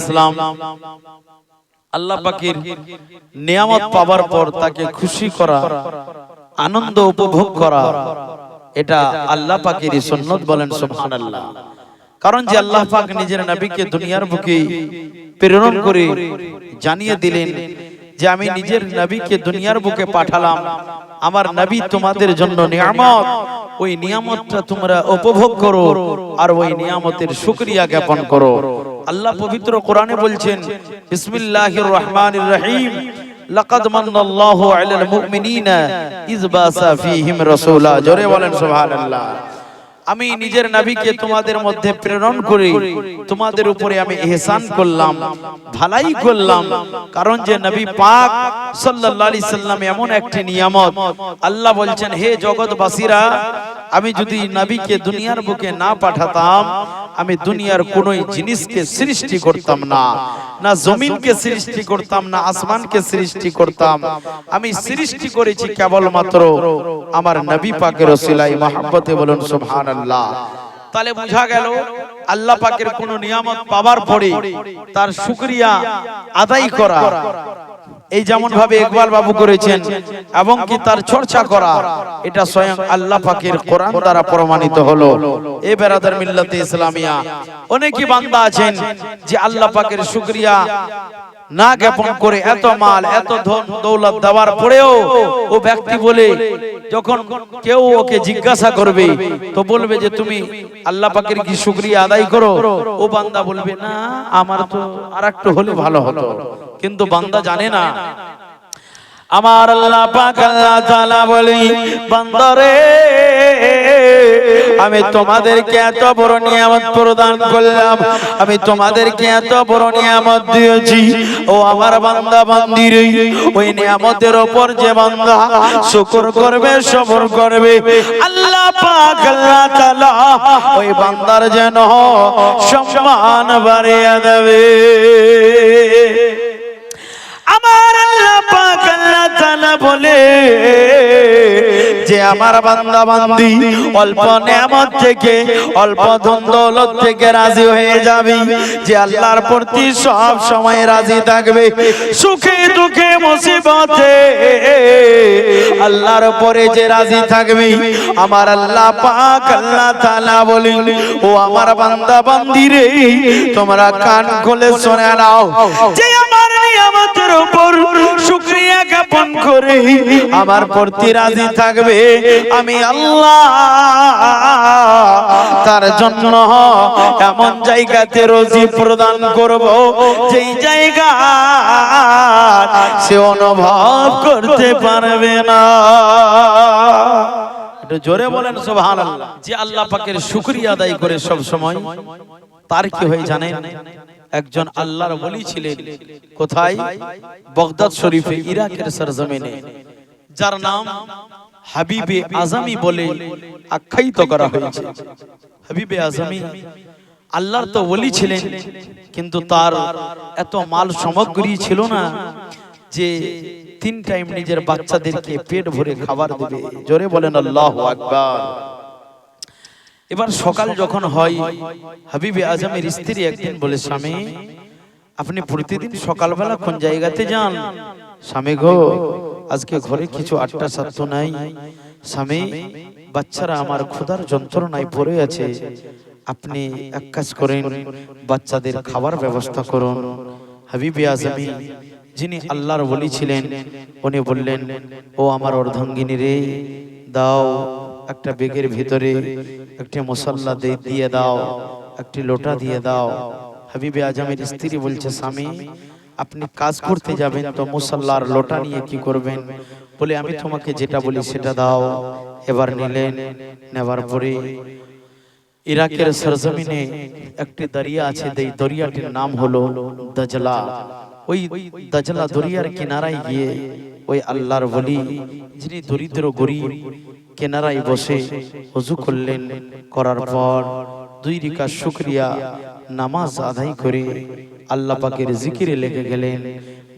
ইসলাম। আল্লাহ নিয়ামত পর তাকে খুশি করা, আনন্দ উপভোগ করা, এটা আল্লাহ সুন্নত বলেন সুবহানাল্লাহ। কারণ যে আল্লাহ পাক নিজের নবীকে দুনিয়ার বুকে প্রেরণ করে জানিয়ে দিলেন যে আমি নিজের নবীকে দুনিয়ার বুকে পাঠালাম, আমার নবী তোমাদের জন্য নিয়ামত, ওই নিয়ামতটা তোমরা উপভোগ করো আর ওই নিয়ামতের শুকরিয়া জ্ঞাপন করো। আল্লাহ পবিত্র কোরআনে বলছেন বিসমিল্লাহির রহমানির রহিম লাকাদ মান্নাল্লাহু আলাল মুমিনিনা ইয বাসা ফীহিম রাসূলা। জোরে বলেন সুবহানাল্লাহ। আমি নিজের নবীকে তোমাদের মধ্যে প্রেরণ করে তোমাদের উপরে আমি এহসান করলাম ভালাই করলাম কারণ যে নবী পাক সাল্লাল্লাহু আলাইহি সাল্লাম এমন একটি নিয়ামত। আল্লাহ বলছেন হে জগৎবাসীরা আমি যদি নবীকে দুনিয়ার বুকে না পাঠাতাম আমি দুনিয়ার কোন জিনিসকে সৃষ্টি করতাম না। না। জমিনকে সৃষ্টি করতাম না আসমানকে সৃষ্টি করতাম। আমি সৃষ্টি করেছি কেবলমাত্র আমার নবী পাকের ওসিলাই মহাব্বতে বলুন সুবহানাল্লাহ। তাহলে বোঝা গেল আল্লাহ পাকের কোন নিয়ামত পাওয়ার পরে তার শুকরিয়া আদায় করা এই যেমন ভাবে ইকবাল বাবু করেছেন এবং কি তার চর্চা করা, এটা স্বয়ং আল্লাহ পাকের কোরআন দ্বারা প্রমাণিত হলো। এ বেরাদার মিল্লাতে ইসলামিয়া, অনেকই বান্দা আছেন যে আল্লাহ পাকের শুকরিয়া না জ্ঞাপন করে এত মাল, এত ধন দৌলত দেওয়ার পরেও ও ব্যক্তি বলে, যখন কেউ ওকে জিজ্ঞাসা করবে, তো বলবে যে তুমি আল্লাহ পাকের কি শুকরিয়া আদায় করো? ও বান্দা বলবে, না, আমার তো আর একটু হলে ভালো হতো। কিন্তু বান্দা জানে না। আমার আল্লাহ পাক আল্লাহ তাআলা বলি বান্দারে আমি তোমাদেরকে এত বড় নিয়ামত প্রদান করলাম। আমি তোমাদেরকে এত বড় নিয়ামত দিয়েছি। ও আমার বান্দা বান্দির, ওই নিয়ামতের ওপর যে বান্দা শুকর করবে, সবর করবে, আল্লাহ পাক, আল্লাহ তাআলা ওই বান্দার যেন সম্মান বাড়িয়ে দেবে। আমার আল্লাহ পাক আল্লাহ তাআলা বলে যে আমার বান্দা বান্দি অল্প নিয়ামত থেকে, অল্প ধন দৌলত থেকে রাজি হয়ে যাবে, যে আল্লাহর প্রতি সব সময় রাজি থাকবে। সুখে দুঃখে মুসিবতে আল্লাহর উপরে যে রাজি থাকবে, আমার আল্লাহ পাক আল্লাহ তাআলা বলেন, ও আমার বান্দা বান্দি রে, তোমরা কান খুলে শুনে নাও। যে নিয়ামতের উপর শুকরিয়া জ্ঞাপন করে আমার প্রতি রাজি থাকবে। আমি আল্লাহ তার জন্য এমন জায়গাতে রোজি প্রদান করব, যেই জায়গা সে অনুভব করতে পারবে না। একটু জোরে বলেন, সুবহানাল্লাহ। যে আল্লাহ পাকের শুকরিয়া আদায় করে সব সময় তার কি হয় জানেন? একজন আল্লাহর বলি ছিলেন। কোথায়? বগদাদ শরীফে ইরাকের সরজমিনে। যার নাম হাবিবে আজমি বলে আখ্যায়িত করা হয়েছে। হাবিবে আজমি আল্লাহর তো বলি ছিলেন কিন্তু তার এত মাল সামগ্রী ছিল না যে তিন টাইম নিজের বাচ্চাদেরকে পেট ভরে খাবার দেবে। জোরে বলেন আল্লাহু আকবার। এবার সকাল যখন হয়, হাবিবে আজমের স্ত্রী একদিন বলে, স্বামী, আপনি প্রতিদিন সকালবেলা কোন জায়গাতে যান? স্বামী গো, আজকে ঘরে কিছু আটটা সাত্য নাই। স্বামী, বাচ্চারা আমার ক্ষুধার যন্ত্রণায় পড়ে আছে। আপনি এক কাজ করেন, বাচ্চাদের খাবার ব্যবস্থা করুন। হাবিবে আজমি, যিনি আল্লাহর বলি ছিলেন, উনি বললেন, ও আমার অর্ধাঙ্গিনী রে, দাও একটা বেগের ভিতরে একটি মশল্লা দিয়ে দাও, একটি লোটা দিয়ে দাও। হাবিবে আজমের স্ত্রী বলছে, স্বামী, আপনি কাজ করতে যাবেন তো মুসাল্লার লোটা নিয়ে কি করবেন? বলে, আমি তোমাকে যেটা বলি সেটা দাও। এবার নিলেন নেবার পরে ইরাকের সরজমিনে একটি দরিয়া আছে এই দরিয়াটির নাম হলো দজলা। ওই দজলা দরিয়ার কিনারায় গিয়ে ওই আল্লাহর বলি যিনি দরিদ্র গরিব কিনারায় বসে অজু করলেন। করার পর দুই রিকা শুক্রিয়া নামাজ আদায় করে আল্লাহ পাকের জিকিরে লেগে গেলেন।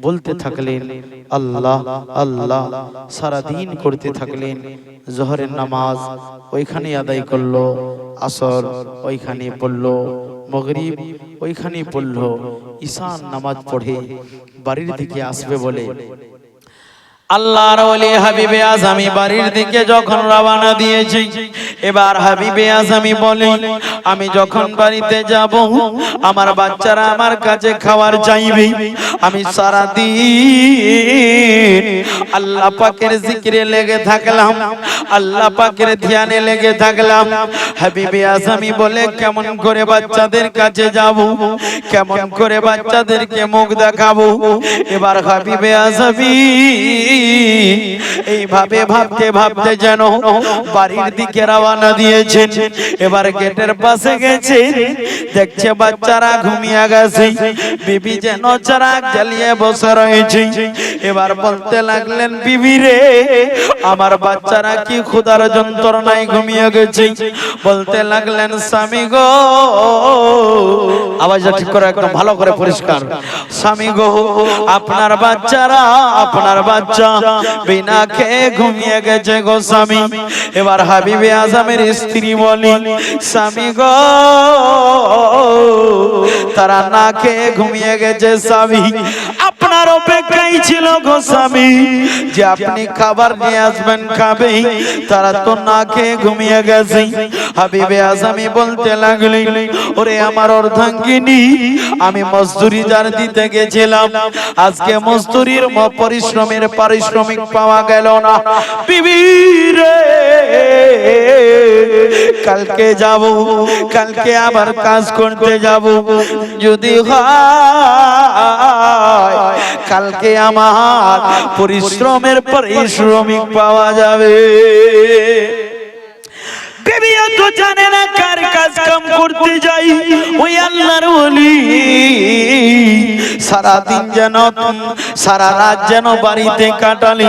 বলতে থাকলেন আল্লাহ আল্লাহ সারা দিন করতে থাকলেন। জহরের নামাজ ওইখানে আদায় করল। আসর ওইখানে পড়ল। মগরিব ওইখানে পড়ল। ঈশান নামাজ পড়ে বাড়ির দিকে আসবে বলে। আল্লাহর ওলি হাবিবে আজামি বাড়ির দিকে যখন রওনা দিয়েছি এবার হাবিবে আজামি বলে আমি যখন বাড়িতে যাব, আমার বাচ্চারা আমার কাছে খাবার চাইবে। আমি সারা দিন আল্লাহ পাকের জিকিরে লেগে থাকলাম, আল্লাহ পাকের ধ্যানে লেগে থাকলাম। হাবিবে আজমি বলে, কেমন করে বাচ্চাদের কাছে যাব? কেমন করে বাচ্চাদেরকে মুখ দেখাবো? এবার হাবিবে আজমি এইভাবে ভাবতে ভাবতে যেন বাড়ির দিকে রওনা দিয়েছেন। এবার গেটের পাশে গেছে। দেখছে বাচ্চারা ঘুমিয়ে গেছে। বিবি যেন চারাক জ্বালিয়ে বসে রয়েছে। এবার বলতে লাগলেন, বিবি রে, আমার বাচ্চারা কি ক্ষুধার যন্ত্রণায় ঘুমিয়ে গেছে? বলতে লাগলেন, স্বামী গো, আওয়াজটা ঠিক করে, একদম ভালো করে পরিষ্কার। স্বামী গো, আপনার বাচ্চারা, আপনার বাচ্চা বিনা খেয়ে ঘুমিয়ে গেছে গো স্বামী। এবার হাবিবে আজমের স্ত্রী বলি, স্বামী গো তারা না খেয়ে ঘুমিয়ে গেছে স্বামী। আপনার অপেক্ষাই ছিল গো স্বামী। যে আপনি খাবার নিয়ে আসবেন খাবে, তারা তো না খেয়ে ঘুমিয়ে গেছে। হাবিবে আজামি বলতে লাগলি, ওরে আমার অর্ধাঙ্গিনী, আমি মজদুরি যার দিতে গেছিলাম। আজকে মজদুরির পরিশ্রমের পারিশ্রমিক পাওয়া গেল না। বিবি কালকে যাব, কালকে আবার কাজ করতে যাব। যদি হয় কালকে আমার পরিশ্রমের পরিশ্রমিক পাওয়া যাবে। জানে না কার কাজ কাম করতে যাই। ওই আল্লাহর ওলি সারা দিন যেন সারা রাত যেন বাড়িতে কাটালি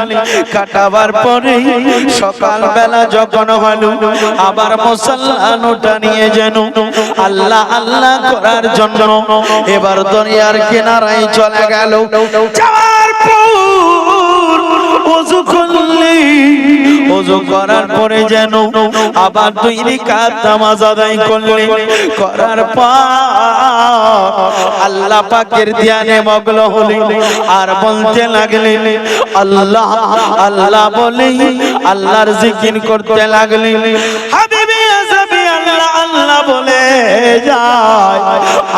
কাটাবার পরে সকালবেলা যখন হলো, আবার মুসল্লানোটা নিয়ে যেন আল্লাহ আল্লাহ করার জন্য এবার দুনিয়ার কিনারায় চলে গেল। যাওয়ার পর ওযু করলে। ওযু করার পরে যেন আবার দুই রিকাত নামাজ আদায় করলে। করার পর আল্লাহ পাকের ধ্যানে মগ্ন হলে আর বলতে লাগলে, আল্লাহ আল্লাহ বলে, আল্লাহর জিকির করতে লাগলে। হাবিবি আল্লাহ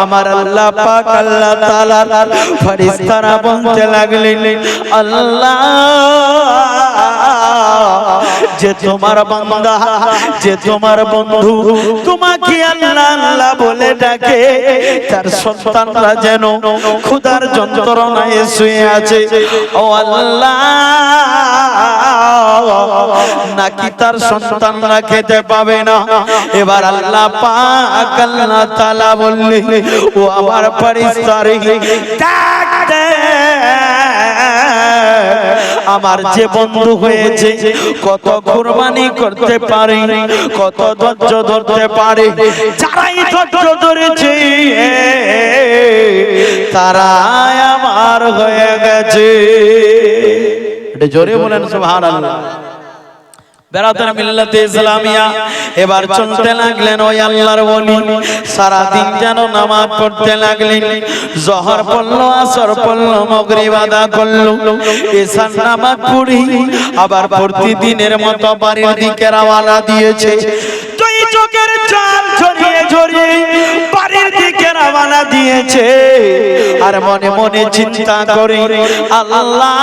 আমার আল্লাহ পাক আল্লাহ তাআলা ফেরেশতারা বলতে লাগলেন, আল্লাহ, যে তোমার বান্দা, যে তোমার বন্ধু, তোমাকে আল্লাহ আল্লাহ বলে ডাকে, তার সন্তানরা যেন ক্ষুধার যন্ত্রণায় শুয়ে আছে। ও আল্লাহ নাকি তার সন্তানরা খেতে পাবে না? এবার আল্লাহ পাক আল্লাহ তাআলা বললে ও আমার ডাক আমার যে বন্ধু হয়েছে, কত কুরবানি করতে পারে, কত ধৈর্য ধরতে পারে, যারাই ধৈর্য ধরেছে, তারাই আমার হয়ে গেছে। এটা জোরে বলেন সুবহানাল্লাহ। বেড়াতেন মিল্লাতে ইসলামিয়া এবার চলতে লাগলেন ওই আল্লাহর বলি সারাদিন যেন নামাজ পড়তে লাগলেন। জহর পড়ল আসর পড়ল মগরিব আদা করল। এসার নামাজ পড়ি আবার প্রতিদিনের মতো বাড়ির দিকে রওনা দিয়েছে। চোখের চাল ঝরিয়ে ঝরিয়ে বাড়ির দিকে রওনা দিয়েছে। আর মনে মনে চিন্তা করে আল্লাহ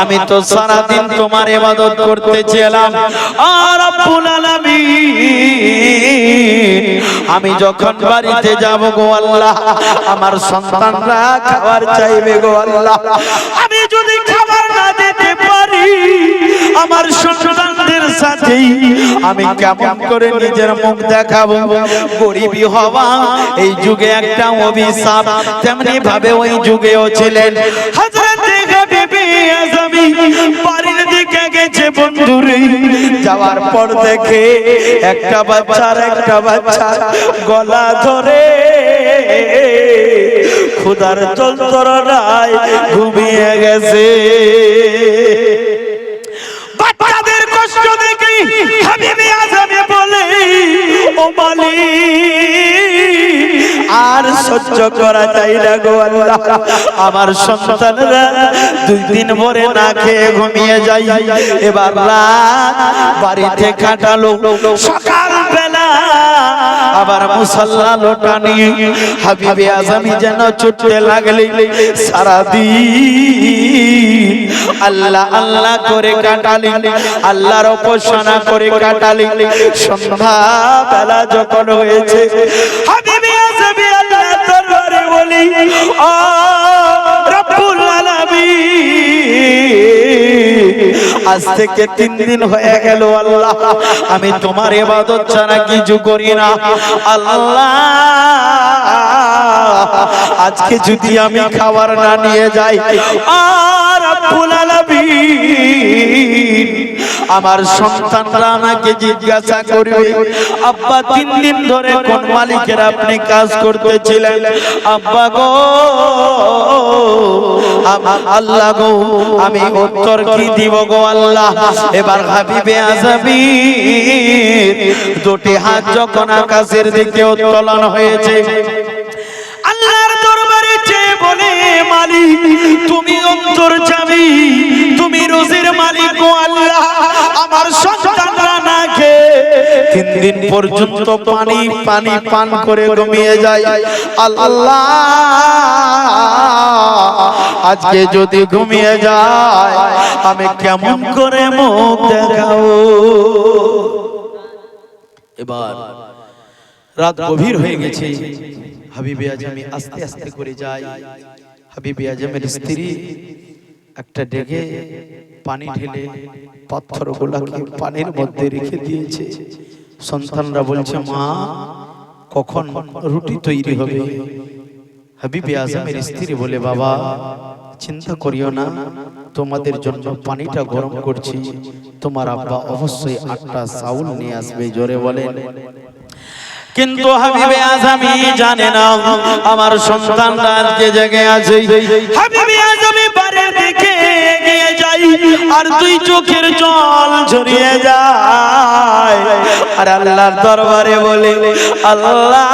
আমি তো সারাদিন তোমার ইবাদত করতেছিলাম। আর রব্বুল আমি যখন বাড়িতে যাব গো আল্লাহ, আমার সন্তানরা খাবার চাইবে গো আল্লাহ। আমি যদি খাবার না দিতে পারি, আমার সন্তানদের সাথে আমি কেমন করে নিজের মুখ দেখাবো? গরিবী হওয়া, এই যুগে একটা অভিশাপ তেমনি ভাবে ওই যুগেও ছিলেন। যাওয়ার পর দেখে একটা বাচ্চার একটা বাচ্চা গলা ধরে। ক্ষুধার যন্ত্রণায় ঘুমিয়ে গেছে। বাচ্চাদের কষ্ট দেখে হাবিবে আজমে বলে, ও মালিক আর সহ্য করা চাই না গো আল্লাহ। আমার সন্তানরা দুই দিন ভরে না খেয়ে ঘুমিয়ে যাই এবার রাত বাড়িতে কাটালো। সকাল বেলা আবার মুসল্লা লোটা নিয়ে হাবিবে আজমি যেন ছুটতে লাগলি। সারাদিন আল্লাহ আল্লাহ করে কাটালি। আল্লাহর উপাসনা করে কাটালি। সন্ধ্যা বেলা যখন হয়েছে, হাবিবে আজমি আল্লাহ আজ থেকে তিন দিন হয়ে গেল আল্লাহ। আমি তোমার এবাদত ছাড়া কিছু করি না। আল্লাহ, আজকে যদি আমি খাবার না নিয়ে যাই আর আলামিন। আমার সন্তানরা আমাকে জিজ্ঞাসা করবে, আব্বা, তিন দিন ধরে কোন মালিকের আপনি কাজ করতেছিলেন? আব্বা গো আল্লাহ গো, আমি উত্তর কি দিব গো আল্লাহ? এবার হাবিবে আজাবি দুটি হাত যখন আকাশের দিকে উত্তোলন হয়েছে তুমি অন্তর যাবি তুমি রোজের মালিক ও আল্লাহ। আমার সন্তানরা না খেয়ে তিন দিন পর্যন্ত পানি পানি পান করে ঘুমিয়ে যায়। আল্লাহ, আজকে যদি ঘুমিয়ে যায়, আমি কেমন করে মুখ দেখাও এবার রাত গভীর হয়ে গেছে। হাবিবে আজমি আস্তে আস্তে করে যায় হাবিবে আজমের স্ত্রী একটা ডেগে পানি ঢেলে পাথরগুলাকে পানির মধ্যে রেখে দিয়েছে। সন্তানরা বলছে, মা, কখন রুটি তৈরি হবে? হাবিবি আজমের স্ত্রী বলে, বাবা, চিন্তা করিও না, তোমাদের জন্য পানিটা গরম করছি। তোমার আব্বা অবশ্যই আটটা চাউল নিয়ে আসবে। জোরে বলেন কিন্তু হাবিবে আজমি জানে না। আমার সন্তানরা আজকে জেগে আছে, হাবিবে আজমি বাড়ির দিকে এগিয়ে যাই আর দুই চোখের জল ঝরিয়ে যায়। আর আল্লাহর দরবারে বলে, আল্লাহ,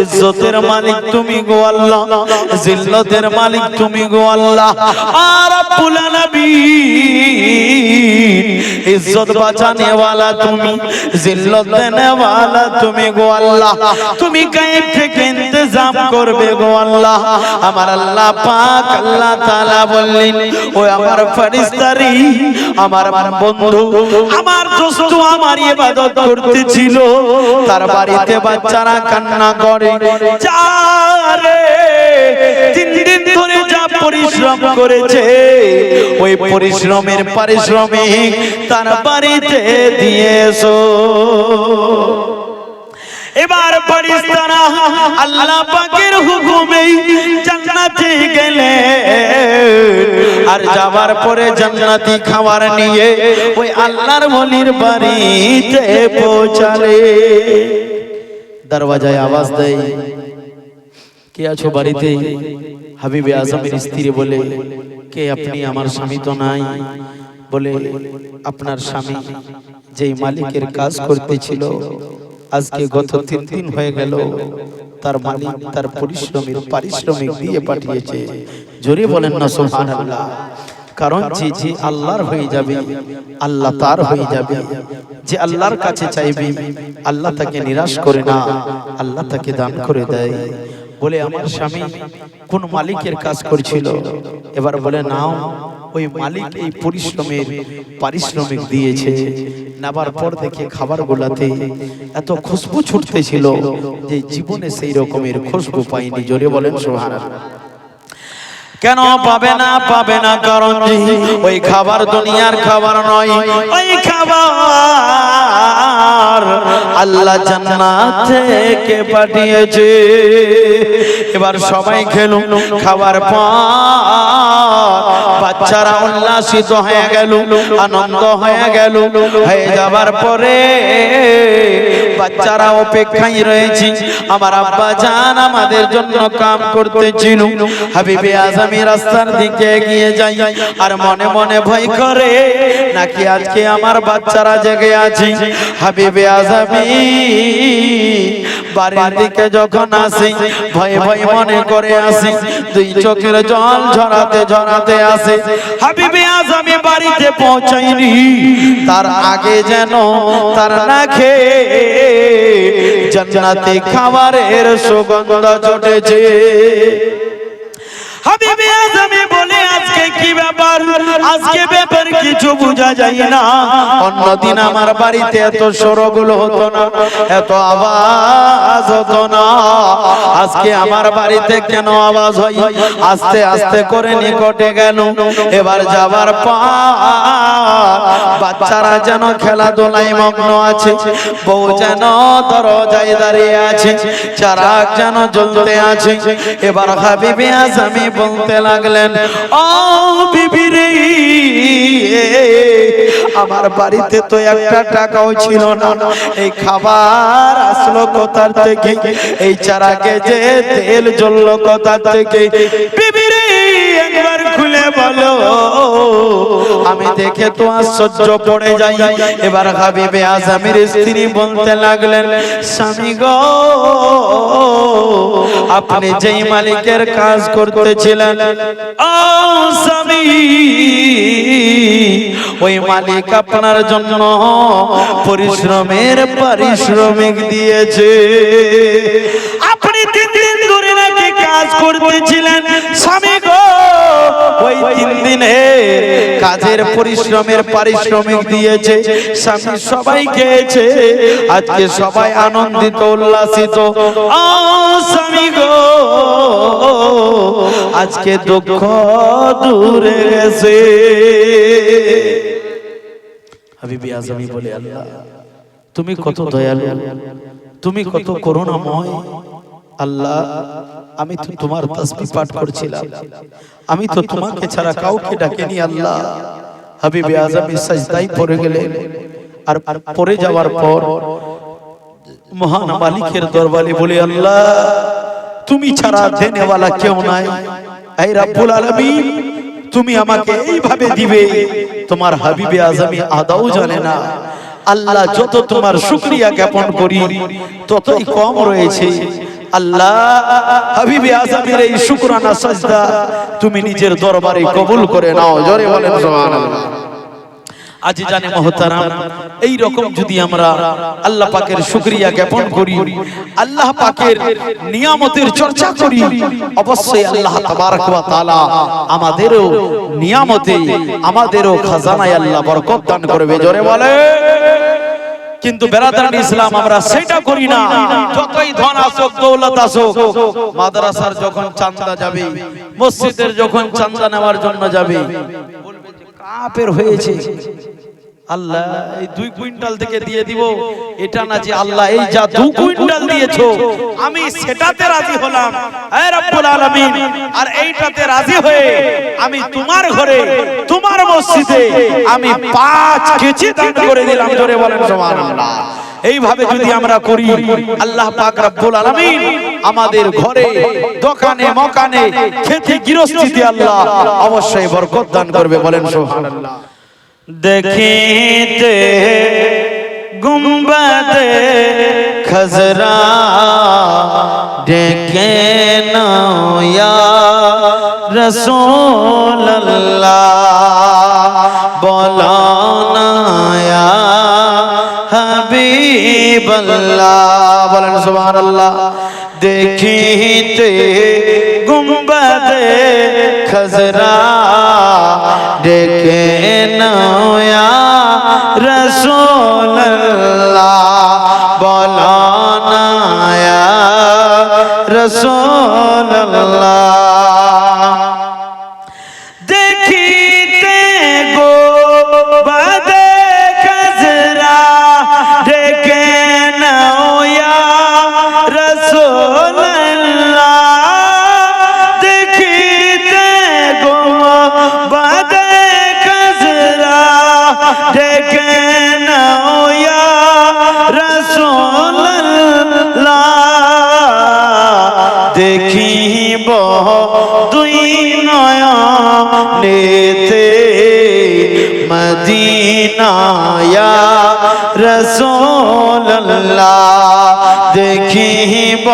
ইজ্জতের মালিক তুমি গো আল্লাহ জিল্লতের মালিক তুমি গো আল্লাহ। আর রব্বুল আলামিন ইজ্জত বাঁচানে वाला তুমি জিল্লত দেনে वाला তুমি গো আল্লাহ তুমি গায়েব থেকে ইন্তজাম করবে গো আল্লাহ আমার আল্লাহ পাক আল্লাহ তাআলা বললেন ও আমার ফেরেশতারি আমার বন্ধু আমার দোস্ত আমার ইবাদত করতেছিল তার বাড়িতে বাচ্চারা কান্না করে চারে তিন দিন ধরে যা পরিশ্রম করেছে, ওই পরিশ্রমের পারিশ্রমিক তার বাড়িতে দিয়েছ। এবার ফেরেশতারা আল্লাহ পাকের হুকুমে জান্নাতে গেলে। আর যাবার পরে জান্নাতি খাবার নিয়ে ওই আল্লাহর মনির বাড়িতে পৌঁছালে। দরওয়াজায় আওয়াজ দেয় কে আছো বাড়িতে? হাবিবে আজমের স্ত্রী বলে, কে আপনি? আমার স্বামী তো নাই। বলে, আপনার স্বামী যেই মালিকের কাজ করতেছিল, আজকে গত তিন দিন হয়ে গেল, তার মালিক তার পরিশ্রমের পারিশ্রমিক দিয়ে পাঠিয়েছে। জোরে বলেন না, সুবহানাল্লাহ। কারণ যে যে আল্লাহর হয়ে যাবে, আল্লাহ তার হয়ে যাবে। যে আল্লাহর কাছে চাইবে, আল্লাহ তাকে নিরাশ করে না, আল্লাহ তাকে দান করে দেয়। বলে আমার স্বামী কোন মালিকের কাজ করছিল? এবার বলে, নাও, ওই মালিক এই পরিশ্রমের পারিশ্রমিক দিয়েছে। নাবার পর থেকে খাবার গোলাতে এত খুশবু ছুটতেছিল যে জীবনে সেই রকমের খুশবু পাইনি। জোরে বলেন, সুবহানাল্লাহ। কেন পাবে না পাবে না কারণ ওই খাবার দুনিয়ার খাবার নয়। ওই খাবার আল্লাহ জান্নাত থেকে পাঠিয়েছে? এবার সবাই খেলুন খাবার পর বাচ্চারা উল্লাসিত হয়ে গেল, আনন্দ হয়ে গেল। হয়ে যাবার পরে বাচ্চারা অপেক্ষায় রয়েছি। আমার আব্বা জান আমাদের জন্য কাম করতে করতেছিল। হাবিবে আজমি রাস্তার দিকে এগিয়ে যাই, আর মনে মনে ভয় করে, নাকি আজকে আমার বাচ্চারা জেগে আছে? হাবিবে আজমি বাড়ির দিকে যখন আসি ভয় ভয় মনে করে আসি দুই চোখের জল ঝরাতে ঝরাতে আসে। হাবিবে আমি বাড়িতে পৌঁছাইনি। তার আগে যেন তার না খেয়ে জান্নাতি খাবারের সুগন্ধ চটেছে হাবিবে আজমি বলে আজকে কি ব্যাপার? আজকে ব্যাপার কিছু বোঝা যায় না। অন্যদিন আমার বাড়িতে এত সরগুলো হতো না, এত আওয়াজ হতো না। আজকে আমার বাড়িতে কেন আওয়াজ হয়? আস্তে আস্তে করে নিকটে গেল। এবার যাবার পর বাচ্চারা যেন খেলাধুলায় মগ্ন আছে, বউ যেন দরজায় দাঁড়িয়ে আছে, চারাক যেন জ্বলতে আছে। এবার হাবিবে আজমি বলতে লাগলেন, ও বিবি রে, আমার বাড়িতে তো একটা টাকাও ছিল না। এই খাবার আসলো কোথার থেকে? এই চারাকে যে তেল জ্বললো কোথার থেকে? বিবি রে, একবার খুলে বলো। আমি দেখে তো আশ্চর্য পড়ে যাই। এবার হাবিবে আজমির স্ত্রী বলতে লাগলেন, স্বামী গো, আপনি যেই মালিকের কাজ করতেছিলেন স্বামী ওই মালিক আপনার জন্য পরিশ্রমের পারিশ্রমিক দিয়েছে আপনি তিন দিন ধরে নাকি কাজ করতেছিলেন, স্বামী গো, ওই তিন দিনে কাজের পরিশ্রমের পারিশ্রমিক দিয়েছে, স্বামী সবাই খেয়েছে, আজকে সবাই আনন্দিত, উল্লাসিত। স্বামী গো, আজকে দুঃখ দূরে গেছে হাবিবি আজমি বলে, আল্লাহ, তুমি কত দয়ালু, তুমি কত করুণাময়। আল্লাহ, আমি তো তোমার তাসবিহ পাঠ করছিলাম। আমি তো তোমাকে ছাড়া কাউকে ডাকিনি আল্লাহ। হাবিবে আজমি সাজদাই পড়ে গেলেন আর পড়ে যাওয়ার পর মহান মালিকের দরবারে বলে, আল্লাহ, তুমি ছাড়া দেনেওয়ালা কেউ নাই। এই রাব্বুল আলামিন, তুমি আমাকে এইভাবে দিবে, তোমার হাবিবে আজমি আদাও জানে না। আল্লাহ, যত তোমার শুকরিয়া জ্ঞাপন করি, ততই কম রয়েছে। আল্লাহ, হাবিবে আজমের এই শুকরানা সাজদা তুমি নিজের দরবারে কবুল করে নাও। জোরে বলেন, সুবহানাল্লাহ। আজ জানে মহতারাম, এই রকম যদি আমরা আল্লাহ পাকের শুকরিয়া জ্ঞাপন করি, আল্লাহ পাকের নিয়ামতের চর্চা করি, অবশ্যই আল্লাহ তাবারক ওয়া তাআলা আমাদেরও নিয়ামতে, আমাদেরও খাজানায় আল্লাহ বরকত দান করবে। জোরে বলে কিন্তু বেরাদান ইসলাম আমরা সেটা করি না। যতই ধন আসুক দৌলত আসুক মাদ্রাসার যখন চান্দা যাবে মসজিদের যখন চান্দা নেওয়ার জন্য যাবে বলবে যে কাপের হয়েছে। আল্লাহ এই দুই কুইন্টাল থেকে দিয়ে দিব। এটা না যে আল্লাহ এই যা দু কুইন্টাল দিয়েছ আমি সেটাতে রাজি হলাম। হে রব্বুল আলামিন আর এইটাতে রাজি হয়ে আমি তোমার ঘরে তোমার মসজিদে আমি পাঁচ কেজি দান করে দিলাম জোরে বলেন সুবহানাল্লাহ। এইভাবে যদি আমরা করি আল্লাহ পাক রব্বুল আলামিন আমাদের ঘরে দোকানে মকানে খেতে গৃহস্থিতে আল্লাহ অবশ্যই বরকত দান করবে বলেন সুবহানাল্লাহ। দেখিতে গুম্বদ খজরা ডেকে নয়া রসুল বলো নয়া হাবিবল্লাহ বলেন সুবহানাল্লাহ দেখিতে গুম্বদ খজরা ডেকে রসুল্লাহ দেখিব দুই নয়নেতে মদিনায়া রসোল্লাহ দেখিব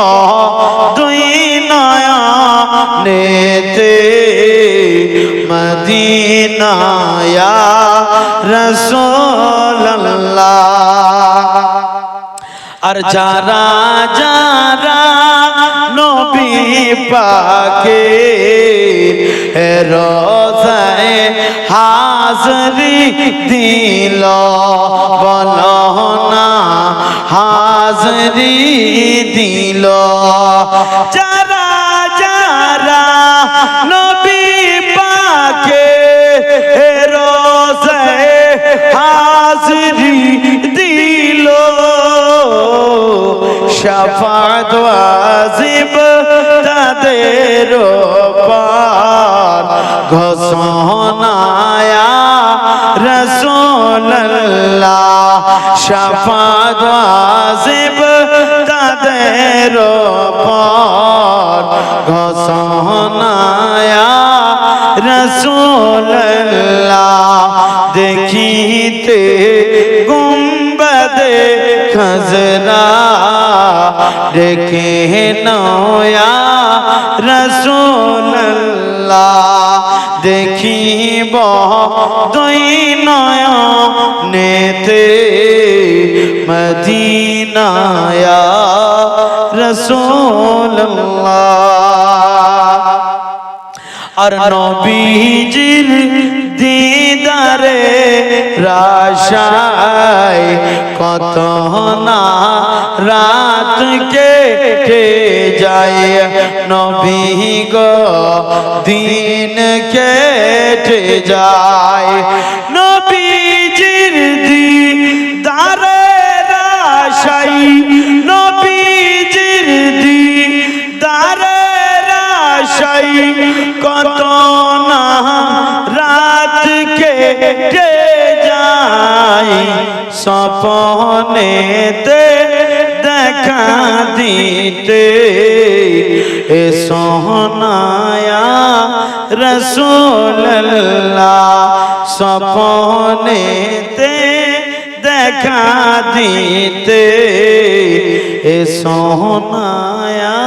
দুই নয়নেতে মদিনায়া রসোল্লাহ আর যারা যারা পাকে রোজায় হাজরি দিল বল না হাজরি দিল। যারা যারা নবী পাকে রোজায় হাজরি দিল, শাফাত ওয়াজিব পার ঘোষণায়া রসুল্লাহ শাফাত ওয়াজিব তাদের পার ঘোষণায়া রসুল্লাহ দেখিতে গুম্বদে খজরা রেখে নয়া রসুল্লাহ দেখিব দুই নয় নেতে মদিনায়া রসুল্লাহ আর নবীজির দিদারে রাশায় কত না রাত কেটে যায় নবী গো, দিন কেটে যায়। নবীজির দিদারে রাশাই নবীজির দিদারে রাশাই কত কেটে যায় সপনেতে দেখা দিতে এ সোহনায়া রসুল্লাহ সপনেতে দেখা দিতে এ সোহনায়া